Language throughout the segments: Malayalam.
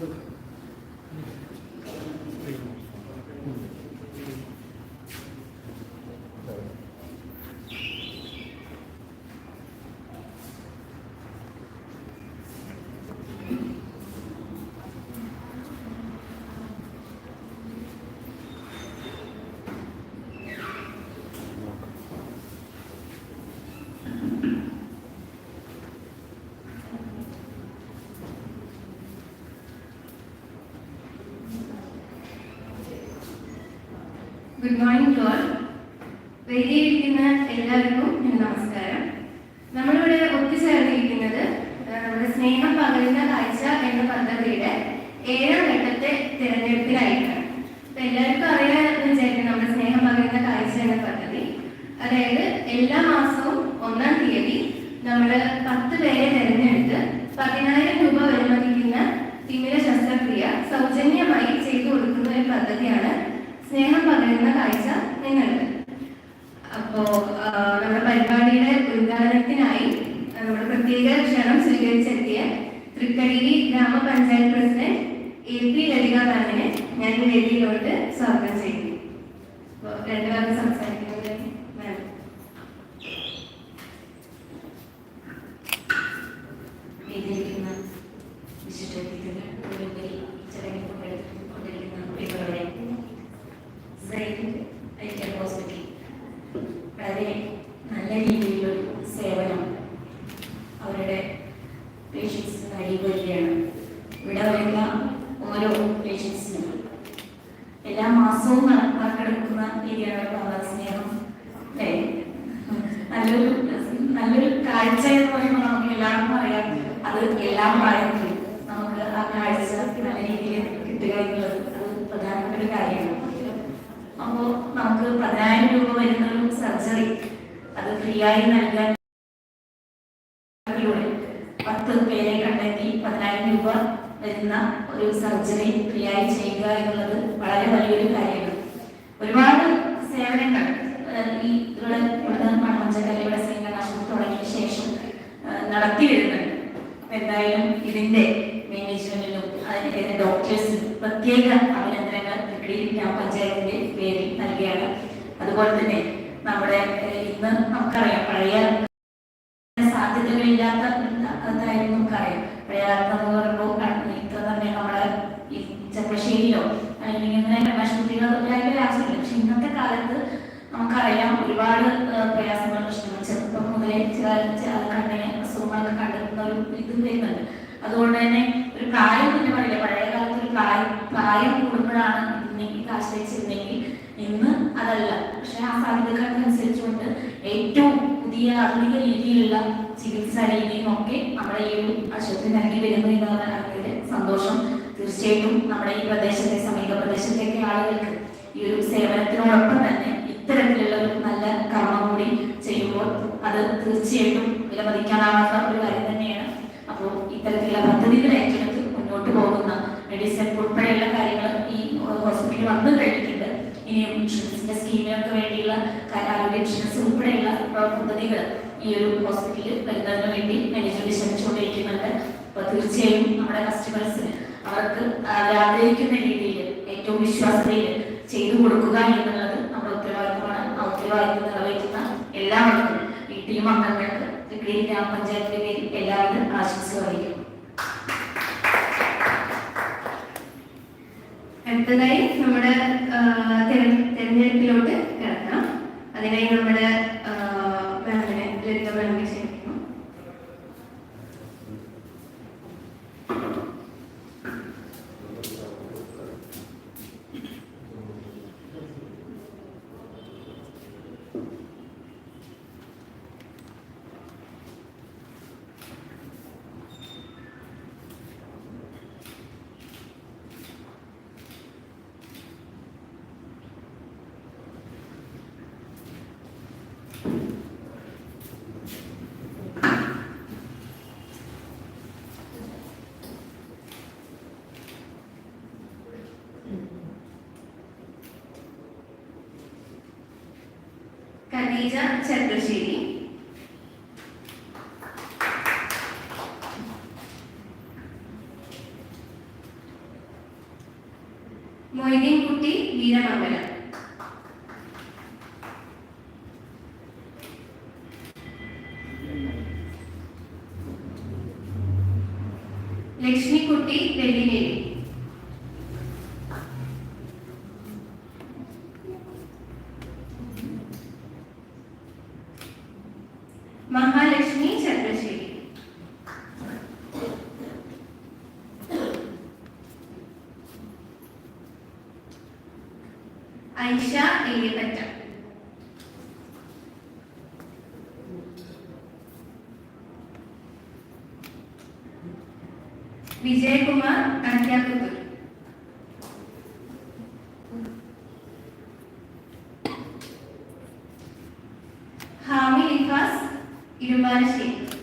Thank you. Good morning to all വേദിയിരിക്കുന്ന എല്ലാവർക്കും നമസ്കാരം. നമ്മളിവിടെ ഒത്തുചേർന്നിരിക്കുന്നത് നമ്മുടെ സ്നേഹം പകരുന്ന കാഴ്ച എന്ന പദ്ധതിയുടെ ഏഴാം ഘട്ടത്തെ തിരഞ്ഞെടുപ്പിലായിട്ടാണ്. അപ്പൊ എല്ലാവർക്കും അറിയാമെന്ന് വിചാരിക്കും നമ്മുടെ സ്നേഹം പകരുന്ന കാഴ്ച എന്ന പദ്ധതി അതായത് എല്ലാ മാസവും ഒന്നാം തീയതി നമ്മൾ പത്ത് പേരെ തിരഞ്ഞെടുത്ത് പതിനായിരം രൂപ വരുമാനിക്കുന്ന തിമിര ശസ്ത്രക്രിയ സൗജന്യമായി ചെയ്തു കൊടുക്കുന്ന ഒരു പദ്ധതിയാണ് സ്നേഹം പകരുന്ന കാഴ്ച നിങ്ങൾക്ക് അപ്പോ നമ്മുടെ പരിപാടിയുടെ ഉദ്ഘാടനത്തിനായി നമ്മുടെ പ്രത്യേക ക്ഷണം സ്വീകരിച്ചെത്തിയ തൃക്കരിരി ഗ്രാമപഞ്ചായത്ത് പ്രസിഡന്റ് എ പി ലളിക മാമിനെ ഞാൻ വേദിയിലോട്ട് സ്വാഗതം വളരെ നല്ല രീതിയിലൊരു സേവനം അവരുടെ പേഷ്യൻസിന് വരികയാണ് ഇവിടെ വരുന്ന ഓരോ പേഷ്യൻസിനും എല്ലാ മാസവും നറുക്കെടുക്കുന്ന രീതിയാണ് സ്നേഹം നല്ലൊരു നല്ലൊരു കാഴ്ച എന്ന് പറയുമ്പോൾ നമുക്ക് എല്ലാവർക്കും അറിയാം. അത് എല്ലാം പറയുന്നത് നമുക്ക് ആ കാഴ്ച നല്ല രീതിയിൽ കിട്ടുക എന്നുള്ളത് പ്രധാനപ്പെട്ട കാര്യമാണ്. അപ്പോൾ നമുക്ക് പതിനായിരം രൂപ വരുന്ന ഒരു സർജറി അത് ഫ്രീ ആയി നൽകാൻ പത്ത് പേരെ കണ്ടെത്തി പതിനായിരം രൂപ വരുന്ന ഒരു സർജറി ഫ്രീ ആയി ചെയ്യുക എന്നുള്ളത് വളരെ വലിയൊരു കാര്യമാണ്. ഒരുപാട് സേവനങ്ങൾ ഈ ഇവിടെ തുടങ്ങിയ ശേഷം എന്തായാലും ഇതിന്റെ മാനേജ്മെന്റിനും അതിന്റെ ഡോക്ടേഴ്സിനും പ്രത്യേക അഭിനന്ദനങ്ങൾ തൃക്കടി ഗ്രാമപഞ്ചായത്തിന്റെ പേരിൽ നൽകുകയാണ്. അതുപോലെ തന്നെ നമ്മുടെ ഇന്ന് നമുക്കറിയാം പഴയ സാധ്യതകളില്ലാത്ത അതായിരുന്നു നമുക്കറിയാം. പഴയകാലത്ത് എന്ന് പറയുമ്പോൾ ഇത്ര തന്നെ നമ്മുടെ ഈ ചെപ്പശ്ശേരിയിലോ അല്ലെങ്കിൽ ഇങ്ങനെ ഭയങ്കര ആവശ്യമില്ല. പക്ഷെ ഇന്നത്തെ കാലത്ത് നമുക്കറിയാം ഒരുപാട് ആ, രീതിയും ഒക്കെ നമ്മുടെ ഈ ഒരു ആശുപത്രി നൽകി വരുന്നു എന്നുള്ള അറിഞ്ഞതിൽ സന്തോഷം. തീർച്ചയായിട്ടും നമ്മുടെ ഈ പ്രദേശത്തെ സമീപ പ്രദേശത്തേക്ക് ആളുകൾക്ക് ഈ ഒരു സേവനത്തിനോടൊപ്പം തന്നെ ഇത്തരത്തിലുള്ള ഒരു നല്ല കർമ്മം കൂടി ചെയ്യുമ്പോൾ അത് തീർച്ചയായിട്ടും വിലമതിക്കാനാവാത്ത ഒരു കാര്യം തന്നെയാണ്. അപ്പോൾ ഇത്തരത്തിലുള്ള പദ്ധതികൾ ഏറ്റെടുത്ത് മുന്നോട്ട് പോകുന്ന മെഡിസിൻ ഉൾപ്പെടെയുള്ള കാര്യങ്ങൾ ഈ ഹോസ്പിറ്റലിൽ വന്നു കഴിഞ്ഞിട്ടുണ്ട്. ഇനിയും ഇൻഷുറൻസിന്റെ സ്കീമുകൾക്ക് വേണ്ടിയുള്ള ആരോഗ്യ ഇൻഷുറൻസ് ഉൾപ്പെടെയുള്ള പദ്ധതികൾ ഈ ഒരു ഹോസ്പിറ്റലിൽ വരുന്നതിന് വേണ്ടി മാനേജ്മെന്റ് ശ്രമിച്ചുകൊണ്ടിരിക്കുന്നുണ്ട്. അപ്പൊ തീർച്ചയായും നമ്മുടെ കസ്റ്റമേഴ്സിന് അവർക്ക് അവർ ആഗ്രഹിക്കുന്ന രീതിയിൽ ഏറ്റവും വിശ്വാസതയിൽ ചെയ്തു കൊടുക്കുക എന്നുള്ളത് നമ്മുടെ ഉത്തരവാദിത്തമാണ്. ആ ഉത്തരവാദിത്തം നിറവേറ്റുന്ന എല്ലാവർക്കും ഈ ടീം അംഗങ്ങൾക്ക് ത്രികേരി ഗ്രാമപഞ്ചായത്തിന്റെ പേരിൽ എല്ലാവരും ആശംസകൾ അറിയിക്കുന്നു. അടുത്തതായി നമ്മുടെ തെരഞ്ഞെടുപ്പിലോട്ട് കിടക്കാം. അതിനായി നമ്മുടെ ഖദീജ ചന്ദ്രശ്ശേരി മൊയ്തീൻകുട്ടി വീരമംഗലം ലക്ഷ്മിക്കുട്ടി വെള്ളിനേരി ഐഷ എലിയപ്പറ്റ വിജയകുമാർ അണക്കാപ്പുത്തൂർ ഹാമി ലിഫാസ് ഇരുമ്പാലശ്ശേരി.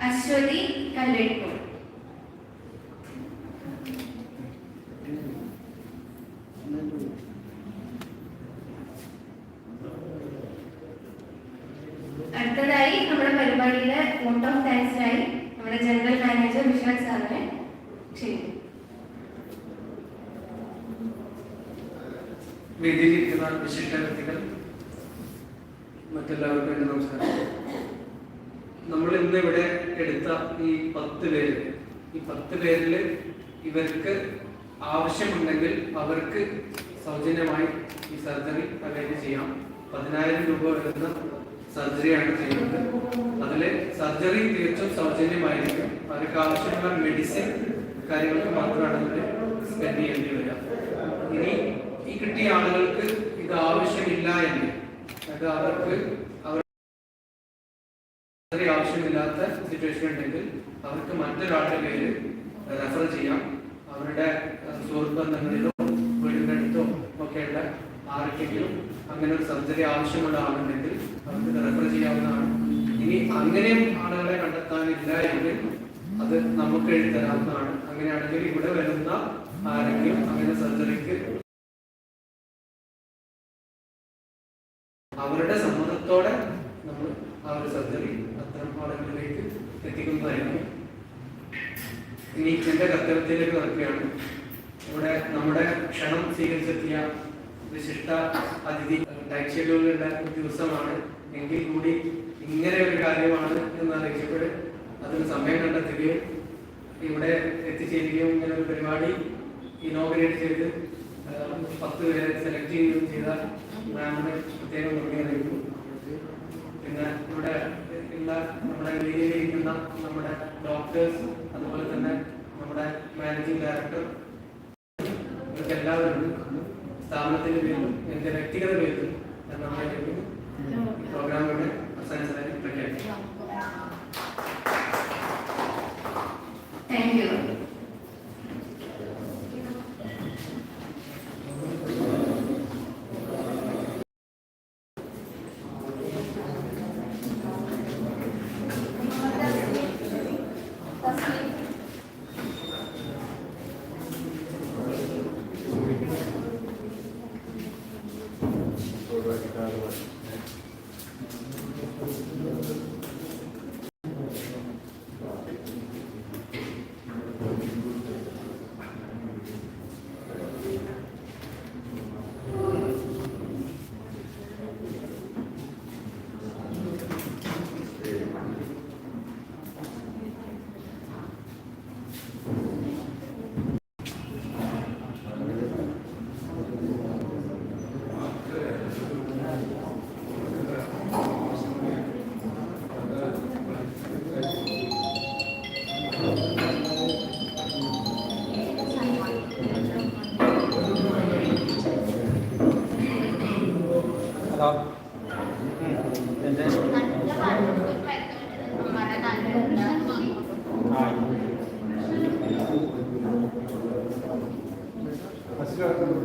അശ്വതി കല്ലെടുക്കും അടുത്തതായി നമ്മുടെ പരിപാടിയുടെ വോട്ട് ഓഫ് താങ്ക്സിനായി നമ്മുടെ ജനറൽ മാനേജർ വിശ്വാസ് സാറിനെ ക്ഷണിക്കും വേദിയിലിരിക്കുന്ന വിശിഷ്ട വ്യക്തികൾ മറ്റെല്ലാവർക്കും എന്റെ നമസ്കാരം നമ്മൾ ഇന്ന് ഇവിടെ എടുത്ത ഈ പത്ത് പേര്. ഈ പത്ത് പേരിൽ ഇവർക്ക് ആവശ്യമുണ്ടെങ്കിൽ അവർക്ക് സൗജന്യമായി ഈ സർജറി അറേഞ്ച് ചെയ്യാം. പതിനായിരം രൂപ വരുന്ന സർജറിയാണ് ചെയ്യുന്നത്. അതിൽ സർജറി തികച്ചും സൗജന്യമായിരിക്കും. അവർക്ക് ആവശ്യമുള്ള മെഡിസിൻ കാര്യങ്ങൾക്ക് മാത്രമാണ് ഇതിൽ സ്പെൻഡ് ചെയ്യേണ്ടി വരിക. ഇനി ഈ കിട്ടിയ ആളുകൾക്ക് ഇത് ആവശ്യമില്ല എങ്കിൽ അത് അവർക്ക് സർജറി ആവശ്യമില്ലാത്ത സിറ്റുവേഷൻ ഉണ്ടെങ്കിൽ അവർക്ക് മറ്റൊരാളുടെ പേര് റെഫർ ചെയ്യാം. അവരുടെ സുഹൃത്ത് ബന്ധങ്ങളിലോ വീടിന്റെ അടുത്തോ ഒക്കെയുള്ള ആർക്കെങ്കിലും അങ്ങനെ ഒരു സർജറി ആവശ്യമുള്ള ആളുണ്ടെങ്കിൽ അവർക്ക് റെഫർ ചെയ്യാവുന്നതാണ്. ഇനി അങ്ങനെയും ആളുകളെ കണ്ടെത്താനില്ല എങ്കിൽ അത് നമുക്ക് എഴുതി തരാവുന്നതാണ് അങ്ങനെയാണെങ്കിൽ ഇവിടെ വരുന്ന ആരെങ്കിലും അങ്ങനെ സർജറിക്ക് അവരുടെ സമ്മതത്തോടെ നമ്മൾ ആ ഒരു സർജറി അത്തരം ആളുകളിലേക്ക് എത്തിക്കുന്നതായിരുന്നു. ഇനി എന്റെ കർത്തവ്യത്തിലേക്ക് നടക്കുകയാണ്. ഇവിടെ നമ്മുടെ ക്ഷണം സ്വീകരിച്ചെത്തിയ വിശിഷ്ട അതിഥി ടൈറ്റ് ദിവസമാണ്. എങ്കിൽ കൂടി ഇങ്ങനെ ഒരു കാര്യമാണ് എന്ന് അറിയിച്ചപ്പോൾ അതിന് സമയം കണ്ടെത്തുകയും ഇവിടെ എത്തിച്ചേരുകയും ഇങ്ങനെ ഒരു പരിപാടി ഇനോഗ്രേറ്റ് ചെയ്ത് പത്ത് പേരെ സെലക്ട് ചെയ്യുകയും ചെയ്ത മാമിന് പ്രത്യേകം നന്ദി അറിയിക്കുന്നു പിന്നെ ഇവിടെ ഉള്ള നമ്മുടെ വേദിയിലിരിക്കുന്ന നമ്മുടെ ഡോക്ടേഴ്സ് അതുപോലെ തന്നെ നമ്മുടെ മാനേജിംഗ് ഡയറക്ടർ ഇവർക്ക് എല്ലാവരും സ്ഥാപനത്തിന്റെ പേരിലും എന്റെ വ്യക്തിഗത പേരിലും ഞാൻ നന്ദി അറിയിക്കുന്നു ഈ പ്രോഗ്രാം ഇവിടെ അവസാനിച്ചതായി പ്രഖ്യാപിക്കും താങ്ക് യു తీసుకెళ్తాను